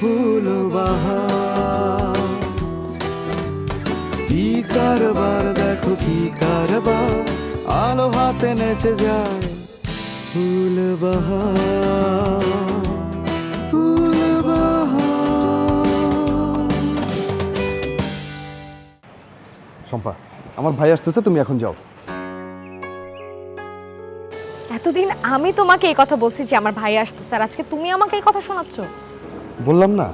ফুল বাহার কি কারবার দেখো কি কারবার। আলো হাতে নেচে যায় ফুল বাহার ফুল শম্পা আমার ভাই আসতেছে তুমি এখন যাও। এতদিন আমি তোমাকে এই কথা বলছি যে আমার ভাই আসতেছে আর আজকে তুমি আমাকে এই কথা শোনাচ্ছ। বললাম না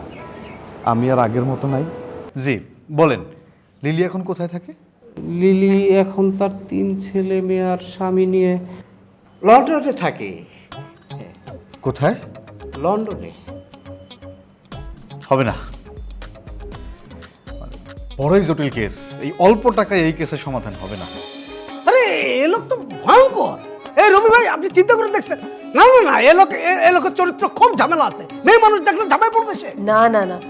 আমি আর আগের মতো নাই। জি বলেন লিলি এখন কোথায় থাকে? লিলি এখন তার তিন ছেলে মেয়ে আর স্বামী নিয়ে লন্ডনে থাকে। কোথায়? লন্ডনে। হবে না। বড়ই জটিল কেস। এই অল্প টাকায় এই কেসের সমাধান হবে না। আরে এ লোক তো ভয়ঙ্কর। এই রবি ভাই আপনি চিন্তা করে দেখছেন। না না না এ লোক এ- এ লোকের চরিত্র খুব ঝামেলা আছে। মেয়ে মানুষ দেখলে ঝামেলা পড়বে সে। না না না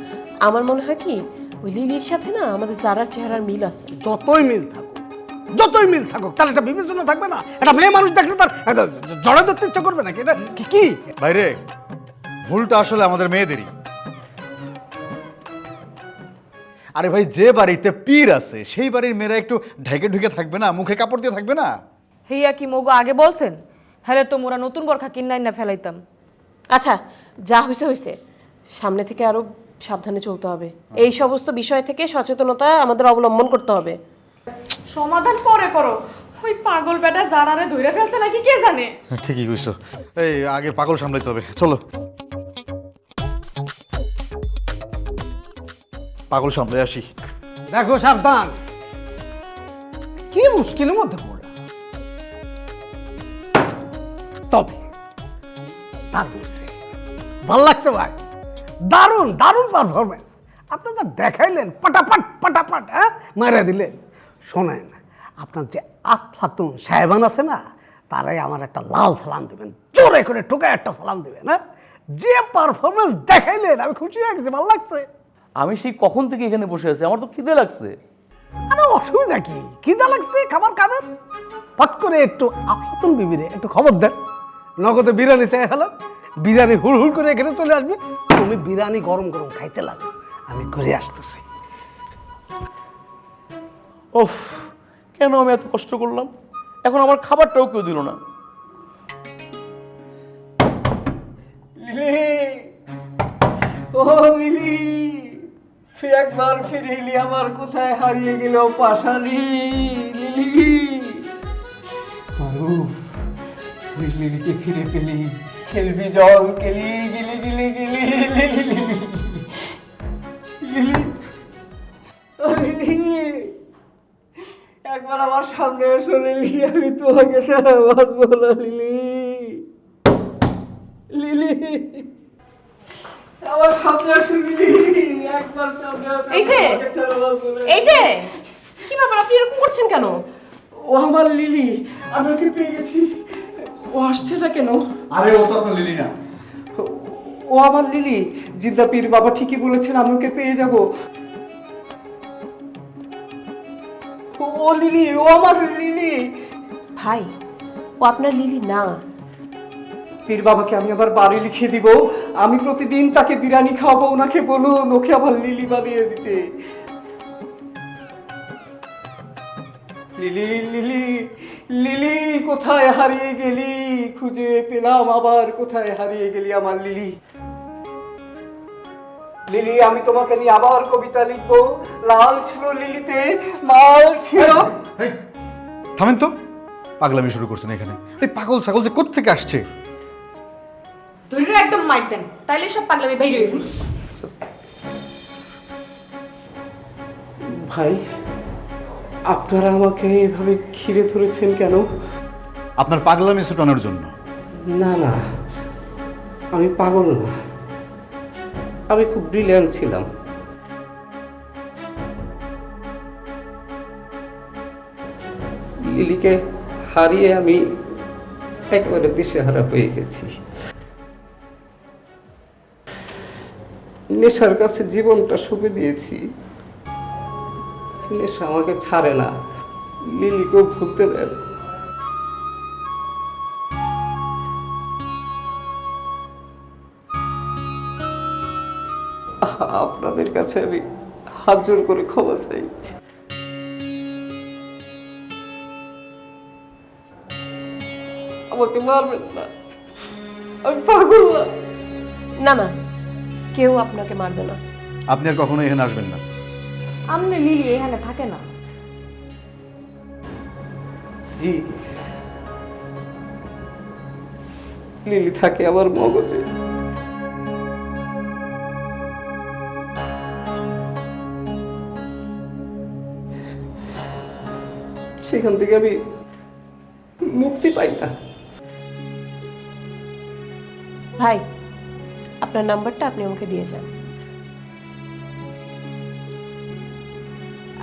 আমার মনে হয় কি ওই লিলির সাথে না আমাদের জারার চেহারার মিল আছে। যতই মিল থাকুক যতই মিল থাকুক তার একটা বিবেচনা থাকবে না। একটা মেয়ে মানুষ দেখলে তার জড়া ধরতে ইচ্ছা করবে নাকি? এটা কি কি? বাইরে ভুলটা আসলে আমাদের মেয়েদেরই। আরে ভাই যে বাড়িতে পীর আছে সেই বাড়ির মেয়েরা একটু ঢেকে ঢুকে থাকবে না? মুখে কাপড় দিয়ে থাকবে না? হেইয়া কি মগো আগে বলছেন? হ্যাঁ তো মোরা নতুন বরখা কিনাই না ফেলাইতাম। আচ্ছা যা হয়েছে হয়েছে সামনে থেকে আরও সাবধানে চলতে হবে। এই সমস্ত বিষয় থেকে সচেতনতা আমাদের অবলম্বন করতে হবে। সমাধান পরে করো। ওই পাগল বেটা জারারে ধইরা ফেলছে নাকি কে জানে? হ্যাঁ, ঠিকই কইছো। এই আগে পাগল সামলাইতে হবে। চলো। পাগল সামলাই আসি। দেখো সাবধান। কি মুশকিলের মধ্যে পড়লাম তবে দারুণ ভালো লাগছে ভাই। দারুণ দারুণ পারফরমেন্স আপনি তো দেখাইলেন পাটাপাট পাটাপাট হ্যাঁ? মারা দিলেন। শোনেন আপনার যে আফলাতুন সাহেবান আছে না তারাই আমার একটা লাল সালাম দিবেন। জোরে করে ঠোকায় একটা সালাম দিবেন হ্যাঁ? যে পারফরমেন্স দেখাইলেন আমি খুশি হয়ে গেছি ভালো লাগছে। আমি সেই কখন থেকে এখানে বসে আছি? আমার তো খিদে লাগছে। আরে অসুবিধা কি? খিদা লাগছে খাবার খাবেন? পট করে একটু আফলাতুন বিবিরে একটু খবর দেন। নগদে বিরিয়ানি চাই হলো বিরিয়ানি হুড় হুড় করে এখানে চলে আসবে। তুমি বিরিয়ানি গরম গরম খাইতে লাগে। আমি ঘুরে আসতেছি। ওফ কেন আমি এত কষ্ট করলাম? এখন আমার খাবারটাও কেউ দিল না। লিলি! ও লিলি! তুই একবার ফিরে এলি আমার কোথায় হারিয়ে গেল পাশানি লিলি! লিলিকে ফিরে পেলি খেলবি জল গেলি গিলি গিলি গিলি লিলি লিলি লিলি লিলি একবার আমার সামনে এসো লিলি আমি তোমাকে ছাড়া বাঁচবো না লিলি লিলি আমার সামনে আসো লিলি একবার সামনে আসো যে। এই যে কি ব্যাপার আপনি এরকম করছেন কেন? ও আমার লিলি আমি ওকে পেয়ে গেছি। ও আসছে না কেন? আরে ও তো আপনার লিলি না। ও আমার লিলি। জিদ্দা পীর বাবা ঠিকই বলেছেন আমি ওকে পেয়ে যাব। ও লিলি ও আমার লিলি। ভাই ও আপনার লিলি না। পীর বাবাকে আমি আবার বাড়ি লিখে দিব। আমি প্রতিদিন তাকে বিরিয়ানি খাওয়াবো ওনাকে বলুন ওকে আবার লিলি বানিয়ে দিতে। লিলি লিলি লিলি কোথায় হারিয়ে গেলি? খুঁজে পেলাম আবার কোথায় হারিয়ে গেলি আমার লিলি? লিলি আমি তোমাকে নিয়ে আবার কবিতা লিখব। লাল ছিল লিলিতে মাল ছিল থামেন তো। পাগলামি শুরু করছেন এখানে। এই পাগল ছাগল যে কোত্থেকে আসছে? ধইরা একদম মাইর দেন তাইলে সব পাগলামি বাইরে হয়ে যাবে। ভাই আপনারা আমাকে এভাবে ঘিরে ধরেছেন কেন? আপনার পাগলামি ছুটানোর জন্য। না না আমি পাগল না। আমি খুব ব্রিলিয়ান্ট ছিলাম। লিলিকে হারিয়ে আমি একেবারে দিশেহারা হয়ে গেছি। নেশার কাছে জীবনটা সঁপে দিয়েছি। নেশা আমাকে ছাড়ে না। লিলিকেও ভুলতে দেয় আপনাদের কাছে আমি হাত জোর করে ক্ষমা চাই। আমাকে মারবেন না। আমি পাগল না। না না কেউ আপনাকে মারবে না। আপনি আর কখনো এখানে আসবেন না। আমনে লিলি এখানে থাকে না। জি। লিলি থাকে আমার মগজে। সেখান থেকে আমি মুক্তি পাই না। ভাই আপনার নাম্বারটা আপনি আমাকে দিয়ে যান।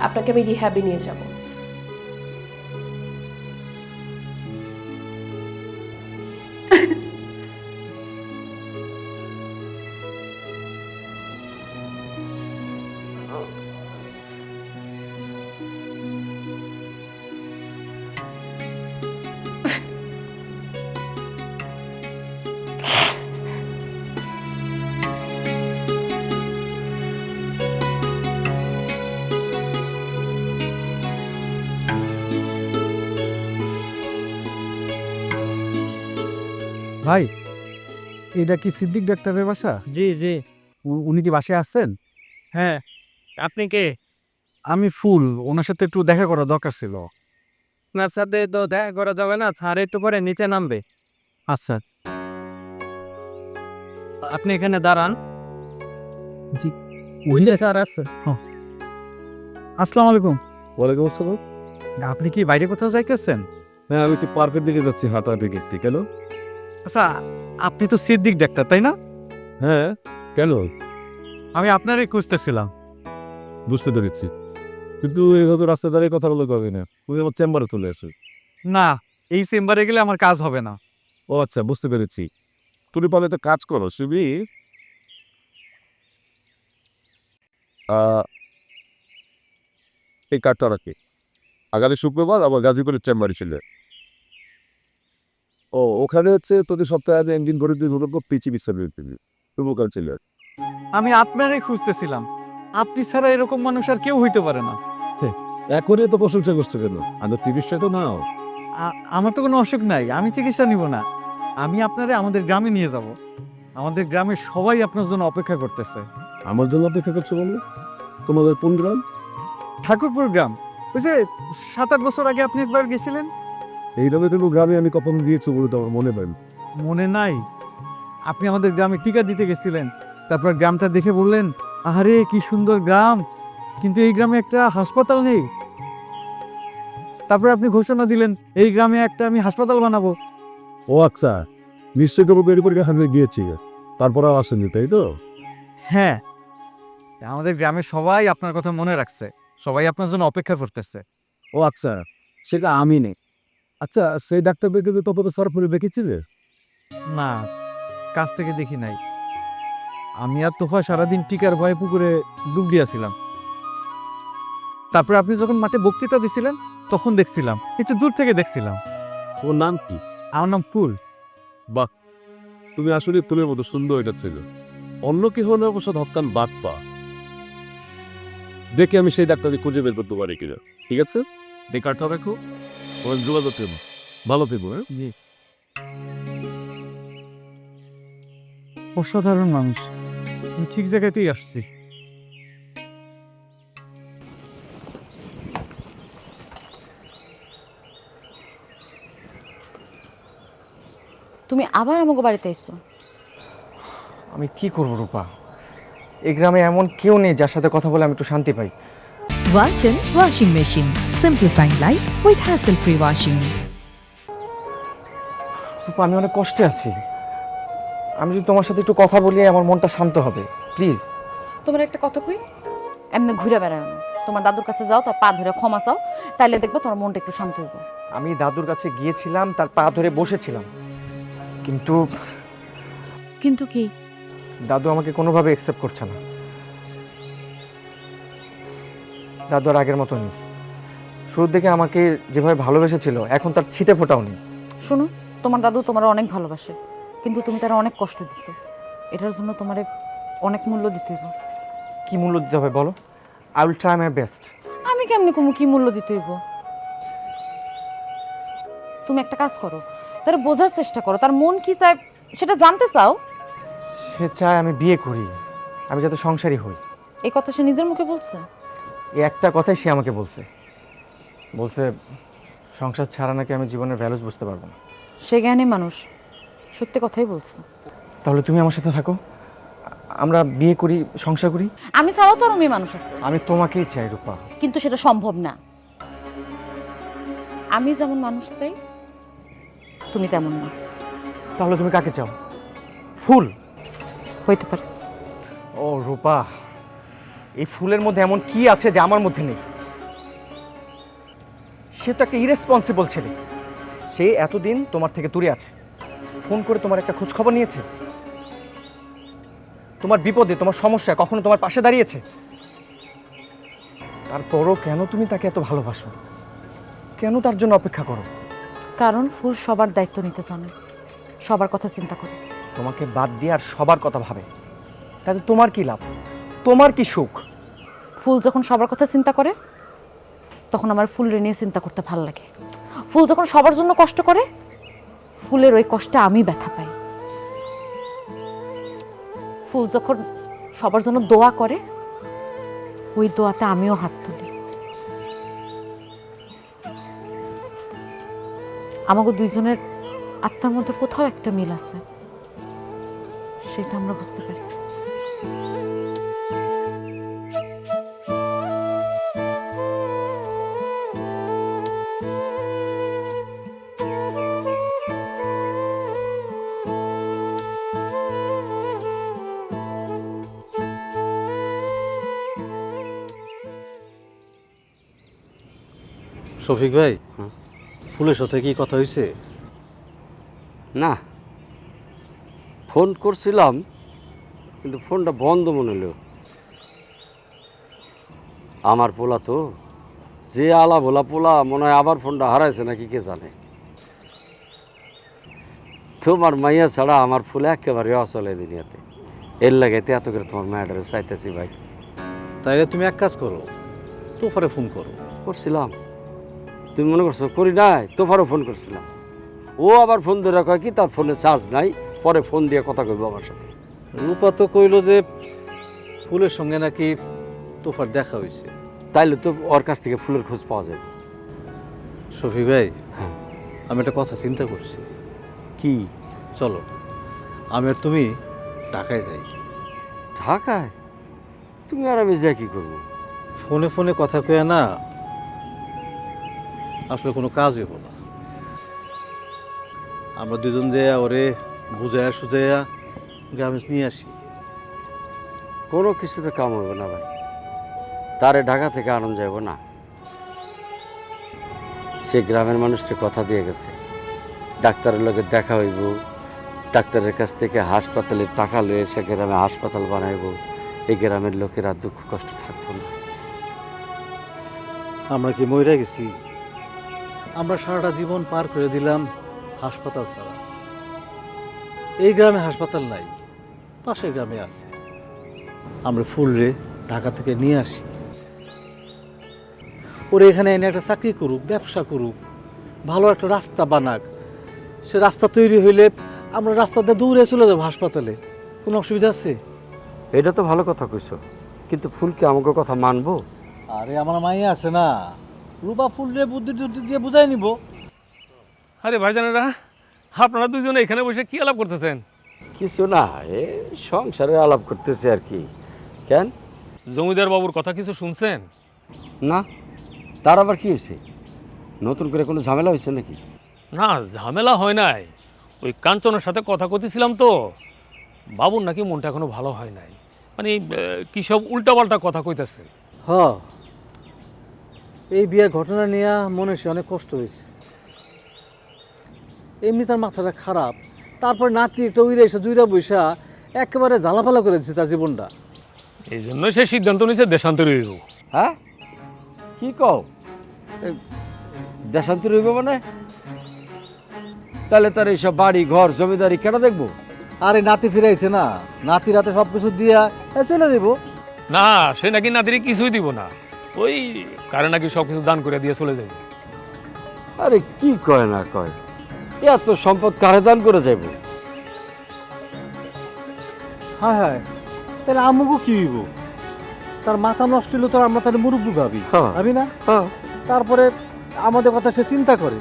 আপনাকে আমি রিহ্যাবে নিয়ে যাব। ভাই এটা কি সিদ্দিক ডাক্তারের বাসা? জি জি। উ- উনি কি বাসায় আসছেন হ্যাঁ। আপনি কে? আমি ফুল ওনার সাথে একটু দেখা করা দরকার ছিল। আপনার সাথে তো দেখা করা যাবে না স্যার একটু পরে নিচে নামবে। আচ্ছা। আপনি এখানে দাঁড়ান। জি। বুঝলে স্যার আসছে আসসালামু আলাইকুম। ওয়ালাইকুম আসসালাম। আপনি কি বাইরে কোথাও যাইতেছেন? হ্যাঁ আমি তো পার্কের দিকে যাচ্ছি হাঁটা দিকে। কেন? আচ্ছা আপনি তো সিদ্দিক ডাক্তার তাই না? হ্যাঁ কেন? আমি আপনারই খুঁজতেছিলাম। বুঝতে পেরেছি। কিন্তু এইভাবে রাস্তা দাঁড়িয়ে কথা বলে কবে না। তুমি আমার চেম্বারে চলে আসো না এই চেম্বারে গেলে আমার কাজ হবে না। ও আচ্ছা বুঝতে পেরেছি। তুমি পালে তো কাজ করো আহ, এই কার্ডটা রাখি। আগামী শুক্রবার আবার গাজীপুরের চেম্বারে ছিল ও ওখানে হচ্ছে তোদের সপ্তাহে আগে একদিন করে দিন হলো পিচি তুমি ওখানে ছিল আমি আপনারই খুঁজতেছিলাম। আপনি ছাড়া এরকম মানুষ আর কেউ হইতে পারে না। এখনই তো প্রশংসা করছ কেন? আমরা চিকিৎসা তো নাও। আমার তো কোনো অসুখ নাই আমি চিকিৎসা নিব না। আমি আপনারে আমাদের গ্রামে নিয়ে যাব। আমাদের গ্রামে সবাই আপনার জন্য অপেক্ষা করতেছে। আমার জন্য অপেক্ষা করছ বলো তোমাদের কোন গ্রাম? ঠাকুরপুর গ্রাম। ওই যে সাত আট বছর আগে আপনি একবার গেছিলেন? এইভাবে কোনো গ্রামে আমি কখনো গিয়েছি বলে তো আমার মনে পাই মনে নাই? আপনি আমাদের গ্রামে টিকা দিতে গেছিলেন। তারপর গ্রামটা দেখে বললেন আরে কি সুন্দর গ্রাম। কিন্তু এই গ্রামে একটা হাসপাতাল নেই। তারপর আপনি ঘোষণা দিলেন এই গ্রামে একটা আমি হাসপাতাল বানাবো। ও আচ্ছা নিশ্চয়ই কেবল বেরি পরীক্ষা হাতে গিয়েছি। তারপর আসেনি তাই তো? হ্যাঁ। আমাদের গ্রামের সবাই আপনার কথা মনে রাখছে। সবাই আপনার জন্য অপেক্ষা করতেছে। ও আচ্ছা সেটা আমি নেই। আচ্ছা সেই ডাক্তার দেখে তো তত সরফরে দেখেছিলে না কাছ থেকে দেখি নাই। আমি আর তোফা সারাদিন টিকার ভয়ে পুকুরে ডুব দিয়েছিলাম। তারপরে আপনি যখন মাঠে বক্তৃতা দিছিলেন তখন দেখছিলাম একটু দূর থেকে দেখছিলাম। ওর নাম কি? আমার নাম ফুল। তুমি আসলে ফুলের মতো সুন্দর এটা ছিল। অন্য কি হলে অবশ্য ধক্কান বাদ পা। দেখে আমি সেই ডাক্তারকে খুঁজে বের করতে পারি কিনা। ঠিক আছে? বেকারটা রাখো ওর যোগাযোগ করব ভালো হ্যাঁ? অসাধারণ মানুষ। আমি ঠিক জায়গাতেই আসছি। তুমি আবার আমাকে বাড়িতে এসছো? আমি কি করব রূপা? এই গ্রামে এমন কেউ নেই যার সাথে কথা বলে আমি একটু শান্তি পাই। Walton Washing Machine. Simplifying life with hassle-free washing. রূপা আমি অনেক কষ্টে আছি। আমি যদি তোমার সাথে একটু কথা বলি আমার মনটা শান্ত হবে। প্লিজ। তোমার একটা কথা কই? এমনি ঘুরে বেড়ায় না। তোমার দাদুর কাছে যাও তার পা ধরে ক্ষমা চাও তাইলে দেখব তোমার মনটা একটু শান্ত হইব। আমি দাদুর কাছে গিয়েছিলাম তার পা ধরে বসেছিলাম। কিন্তু কিন্তু কি? দাদু আমাকে কোনোভাবে অ্যাকসেপ্ট করছে না। দাদু আর আগের মতো নেই শুরুর দিকে আমাকে যেভাবে ভালোবেসেছিল এখন তার ছিটে ফোটাও নেই শোনো তোমার দাদু তোমার অনেক ভালোবাসে কিন্তু তুমি তারা অনেক কষ্ট দিছো। এটার জন্য তোমারে অনেক মূল্য দিতে হইব। কি মূল্য দিতে হবে বলো? I will try my best আমি কেমনি কমু কি মূল্য দিতে হইব? তুমি একটা কাজ করো তার বোঝার চেষ্টা করো তার মন কি চায় সেটা জানতে চাও? সে চায় আমি বিয়ে করি আমি যাতে সংসারী হই। এই কথা সে নিজের মুখে বলছে? এই একটা কথাই সে আমাকে বলছে। বলছে সংসার ছাড়া নাকি আমি জীবনের ভ্যালুস বুঝতে পারব না। সে জ্ঞানী মানুষ সত্যি কথাই বলছে। তাহলে তুমি আমার সাথে থাকো। আমরা বিয়ে করি সংসার করি? আমি ছাড়াও তো মেয়ে মানুষ আছে। আমি তোমাকেই চাই রূপা। কিন্তু সেটা সম্ভব না। আমি যেমন মানুষ চাই তুমি তেমন না। তাহলে তুমি কাকে চাও? ফুল? হইতে পারে। ও রূপা। এই ফুলের মধ্যে এমন কি আছে যে আমার মধ্যে নেই? সে তো একটা ইরেসপন্সিবল ছেলে। সে এতদিন তোমার থেকে দূরে আছে। ফোন করে তোমার একটা খোঁজ খবর নিয়েছে। তোমার বিপদে তোমার সমস্যা কখনো তোমার পাশে দাঁড়িয়েছে। তারপরও কেন তুমি তাকে এত ভালোবাসো? কেন তার জন্য অপেক্ষা করো? কারণ ফুল সবার দায়িত্ব নিতে জানে। সবার কথা চিন্তা করে। তোমাকে বাদ দিয়ে আর সবার কথা ভাবে। তাতে তোমার কি লাভ? তোমার কি সুখ? ফুল যখন সবার কথা চিন্তা করে, তখন আমার ফুলের নিয়ে চিন্তা করতে ভালো লাগে। ফুল যখন সবার জন্য কষ্ট করে, ফুলের ওই কষ্টে আমি ব্যথা পাই। ফুল যখন সবার জন্য দোয়া করে, ওই দোয়াতে আমিও হাত তুলি। আমাকে দুইজনের আত্মার মধ্যে কোথাও একটা মিল আছে, সেটা আমরা বুঝতে পারি। শফিক ভাই ফুলের সাথে কি কথা হয়েছে না। ফোন করছিলাম কিন্তু ফোনটা বন্ধ মনে হলো। আমার পোলা তো যে আলা ভোলা পোলা মনে হয় আবার ফোনটা হারাইছে নাকি কে জানে। তোমার মাইয়া ছাড়া আমার ফুল একেবারে অচলে দুনিয়াতে। এর লাগাইতে এত করে তোমার মায়াটারে চাইতেছি ভাই। তাইলে তুমি এক কাজ করো তোফারে ফোন করো। করছিলাম। তুমি মনে করছ করি নাই তোফারও ফোন করছিলাম। ও আবার ফোন ধরে কয় কি তার ফোনে চার্জ নাই? পরে ফোন দিয়ে কথা কইবো আমার সাথে। রূপা তো কইলো যে ফুলের সঙ্গে নাকি তোফার দেখা হয়েছে তাইলে তো ওর কাছ থেকে ফুলের খোঁজ পাওয়া যাবে। শফিক ভাই হ্যাঁ। আমি একটা কথা চিন্তা করছি। কি? চলো আমি আর তুমি ঢাকায় যাই। ঢাকায়? তুমি আর আমি যা কী করব? ফোনে ফোনে কথা কয়ে না আসলে কোনো কাজ হইব না। আমরা দুজন যে ওরে বুঝাইয়া সুঝাইয়া গ্রামে নিয়ে আসি। কোনো কিছুতে কাম হবে না ভাই। তারে ঢাকা থেকে আনন্দ যাব না। সে গ্রামের মানুষকে কথা দিয়ে গেছে। ডাক্তারের লগে দেখা হইব। ডাক্তারের কাছ থেকে হাসপাতালে টাকা লয়ে সে গ্রামে হাসপাতাল বানাইব। এই গ্রামের লোকেরা দুঃখ কষ্ট থাকব না। আমরা কি মরে গেছি? আমরা সারাটা জীবন পার করে দিলাম হাসপাতাল ছাড়া। এই গ্রামে হাসপাতাল নাই পাশের গ্রামে আছে। আমরা ফুলরে ঢাকা থেকে নিয়ে আসি। ওরে এখানে এনে একটা চাকরি করুক ব্যবসা করুক ভালো একটা রাস্তা বানাক। সে রাস্তা তৈরি হইলে আমরা রাস্তাতে দূরে চলে যাব হাসপাতালে। কোনো অসুবিধা আছে? এটা তো ভালো কথা কইছো কিন্তু ফুল কি আমাকে কথা মানবো? আরে আমার মাইয়া আছে না। রূপা ফুলরে বুদ্ধি টুদ্ধি দিয়ে বুঝাই নিব। আরে ভাই ভাইজানেরা আপনারা দুজনে এখানে বসে কি আলাপ করতেছেন? কিছু না এ সংসারে আলাপ করতেছে আর কি। কেন? জমিদার বাবুর কথা কিছু শুনছেন? না তার আবার কি হয়েছে? নতুন করে কোনো ঝামেলা হয়েছে নাকি? না ঝামেলা হয় নাই। ওই কাঞ্চনের সাথে কথা কতেছিলাম তো। বাবুর নাকি মনটা এখনও ভালো হয় নাই। মানে আহ, কি সব উল্টাপাল্টা কথা কইতাছে। হ এই বিয়ের ঘটনা নিয়ে মনে সে অনেক কষ্ট হয়েছে। এমনি তার মাথাটা খারাপ। তারপর নাতি একটা উইরে এসে জুইরা বৈশা একেবারে জ্বালাপালা করে দিচ্ছে তার জীবনটা। এই জন্য সে সিদ্ধান্ত নিয়েছে দেশান্তরী হইব। হ্যাঁ? কি কও? দেশান্তর হইব মানে? তাহলে তার এইসব বাড়ি ঘর জমিদারি কেন দেখব? আরে নাতি ফিরাইছে না। নাতি রাতে সব কিছু দিয়া এ, চলে দেবো না সে নাকি নাতিরে কিছুই দিব না। ওই কারে নাকি সব কিছু দান করে দিয়ে চলে যাবে আরে কি কয় না কয়? এত সম্পদ কারে দান করে যাইব? হ্যাঁ হ্যাঁ তাহলে আমুকও কি হইব? তার মাথা নষ্ট হইলে তো আমরা তাহলে মুরব্বী ভাবি হ্যাঁ। ভাবি না? হ্যাঁ। তারপরে আমাদের কথা সে চিন্তা করে।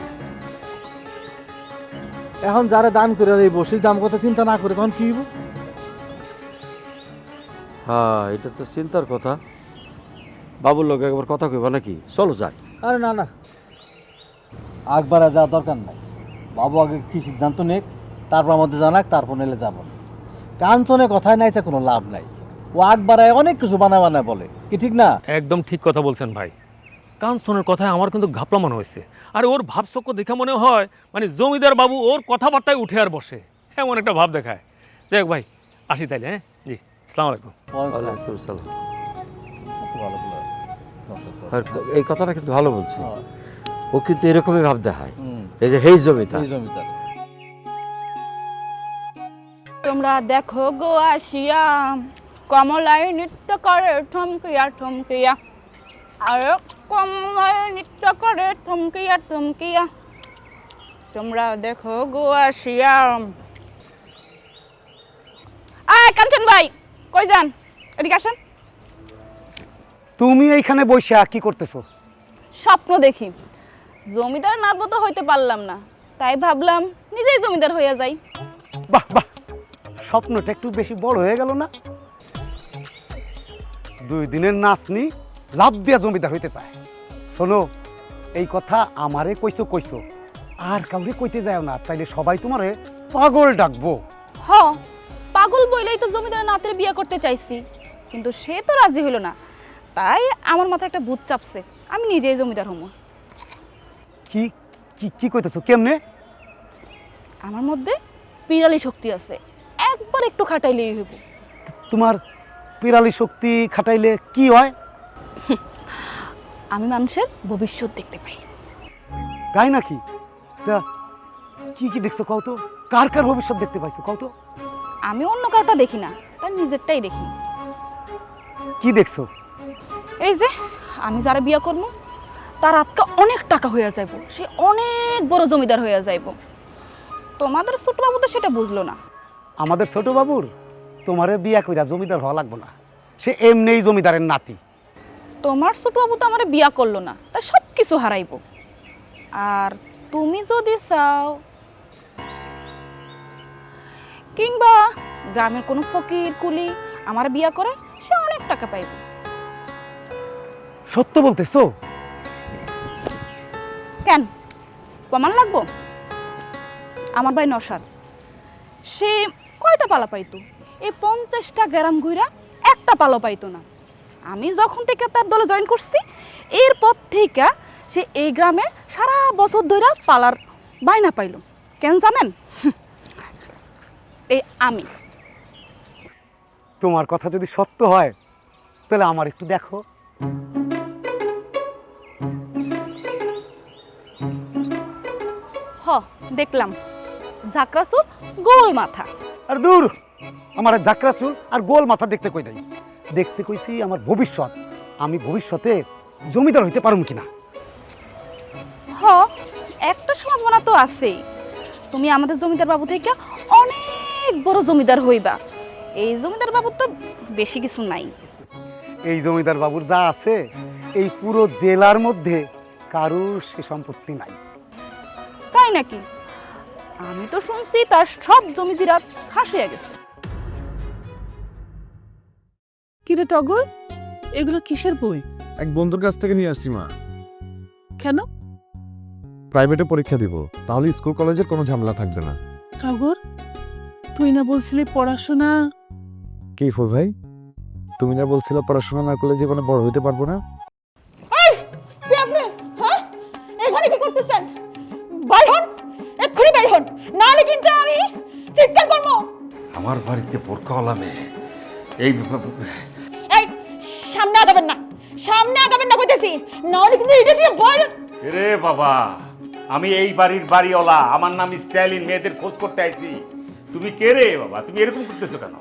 এখন যারা দান করে দেব সেই দাম কথা চিন্তা না করে তখন কি হইব? হ্যাঁ এটা তো চিন্তার কথা। বাবুর লোক একবার কথা কইবা নাকি? চলো যাই। আরে না না। আকবারে যাওয়ার দরকার নাই। বাবু আগে কি সিদ্ধান্ত নেক তারপর আমাদের জানাক তারপর নিলে যাব। কাঞ্চনে কথায় নাইছে কোনো লাভ নাই। ও আকবারায় অনেক কিছু বানা বানায় বলে। কি ঠিক না? একদম ঠিক কথা বলছেন ভাই। কাঞ্চনের কথায় আমার কিন্তু ঘাপলা মনে হয়েছে। আর ওর ভাবসক্য দেখে মনে হয় মানে জমিদার বাবু ওর কথাবার্তায় উঠে আর বসে। এমন একটা ভাব দেখায়। যাই হোক ভাই আসি তাইলে হ্যাঁ? জি সালাম আলাইকুম। ওয়ালাইকুম সালাম। ভালো বলে। আর এই কথাটা কিন্তু ভালো বলছি। হ্যাঁ। ও কিন্তু এরকমই ভাব দেখায় এই যে হেই জমিটা জমিদার। তোমরা দেখো গো আসিয়া কমলায় নৃত্য করে ঠমকিয়া ঠমকিয়া আর কমলায় নৃত্য করে ঠমকিয়া ঠমকিয়া তোমরা দেখো গো আসিয়া। আয় কাঞ্চন ভাই কই যান? এদিকে আসেন। তুমি এইখানে বসে কি করতেছো? স্বপ্ন দেখি। জমিদার নাতবো তো হইতে পারলাম না। তাই ভাবলাম নিজেই জমিদার হইয়া যাই। বাহ বাহ। স্বপ্নটা একটু বেশি বড় হয়ে গেল না? দুই দিনের নাচনি লাভ দিয়া জমিদার হইতে চায়। শোনো এই কথা আমারে কইছো কইছো। আর কাউকে কইতে যায় না তাইলে সবাই তোমারে পাগল ডাকবো। হ পাগল বইলেই তো জমিদার নাতের বিয়ে করতে চাইছি। কিন্তু সে তো রাজি হলো না। তাই আমার মাথায় একটা ভূত চাপছে। আমি নিজেই জমিদার হমো কি কি কি কইতেছো? কেমনে? আমার মধ্যে পিরালি শক্তি আছে। একবার একটু খাটাইলেই হইব। তোমার পিরালি শক্তি খাটাইলে কি হয়? আমি মানুষের ভবিষ্যৎ দেখতে পাই। তাই নাকি? তা কি কি দেখছ কও তো? কার কার ভবিষ্যৎ দেখতে পাইছো কও তো? আমি অন্য কারটা দেখি না তার নিজেরটাই দেখি। কি দেখছ? এই যে আমি যারা বিয়ে করব তার আজকে অনেক টাকা হইয়া যাইব। সে অনেক বড় জমিদার হইয়া যাইব। তোমাদের ছোটবাবু তো সেটা বুঝলো না। আমাদের ছোট বাবুর তোমারে বিয়া কইরা জমিদার হওয়া লাগবো না। সে এমনিই জমিদারের নাতি। তোমার ছোট বাবু তো আমার বিয়া করল না তাই সব কিছু হারাইব। আর তুমি যদি চাও কিংবা গ্রামের কোনো ফকির কুলি আমার বিয়া করে সে অনেক টাকা পাইব। সত্য বলতেছো? কেন? প্রমাণ লাগবো? আমার ভাই নসাদ সে কয়টা পালা পাইতো? এই পঞ্চাশটা গ্রাম ঘুরা একটা পালা পাইতো না। আমি যখন থেকে তার দলে জয়েন করছি এরপর থেকে সে এই গ্রামে সারা বছর ধরে পালার বায়না পাইল। কেন জানেন? এই আমি। তোমার কথা যদি সত্য হয় তাহলে আমার একটু দেখো। দেখলাম ঝাঁকড়া গোল মাথা। আর দূর আমার জাকরা চুল আর গোল মাথা দেখতে কই নাই? দেখতে কইছি আমার ভবিষ্যৎ। আমি ভবিষ্যতে জমিদার হইতে পারুম কিনা? হ একটা সম্ভাবনা তো আছেই। তুমি আমাদের জমিদার বাবু থেকে অনেক বড় জমিদার হইবা। এই জমিদার বাবু তো বেশি কিছু নাই। এই জমিদার বাবুর যা আছে এই পুরো জেলার মধ্যে কারুর সে সম্পত্তি নাই। নাকি? আমি তো শুনছি তার সব জমি জিরাত খাস হয়ে গেছে। কিরে টগর? এগুলো কিসের বই? এক বন্ধুর কাছ থেকে নিয়ে আসছি মা। কেন? প্রাইভেটে পরীক্ষা দিব তাহলে স্কুল কলেজের কোনো ঝামেলা থাকবে না। টগর তুই না বলছিলি পড়াশোনা? কি ফোর ভাই? তুমি না বলছিলে পড়াশোনা না করলে জীবনে বড় হইতে পারব না? নাহলে কিন্তু আমি চিৎকার করব। আমার বাড়িতে বোরকা আলামে এই এই সামনে আগাবেন না। সামনে আগাবেন না কইতেছি। নাহলে কিন্তু এটা দিয়ে বাইরে রে বাবা আমি এই বাড়ির বাড়িওয়ালা। আমার নাম স্টাইলিন মেয়েদের খোঁজ করতে আইছি। তুমি কে রে বাবা? তুমি এরকম করতেছো কেন?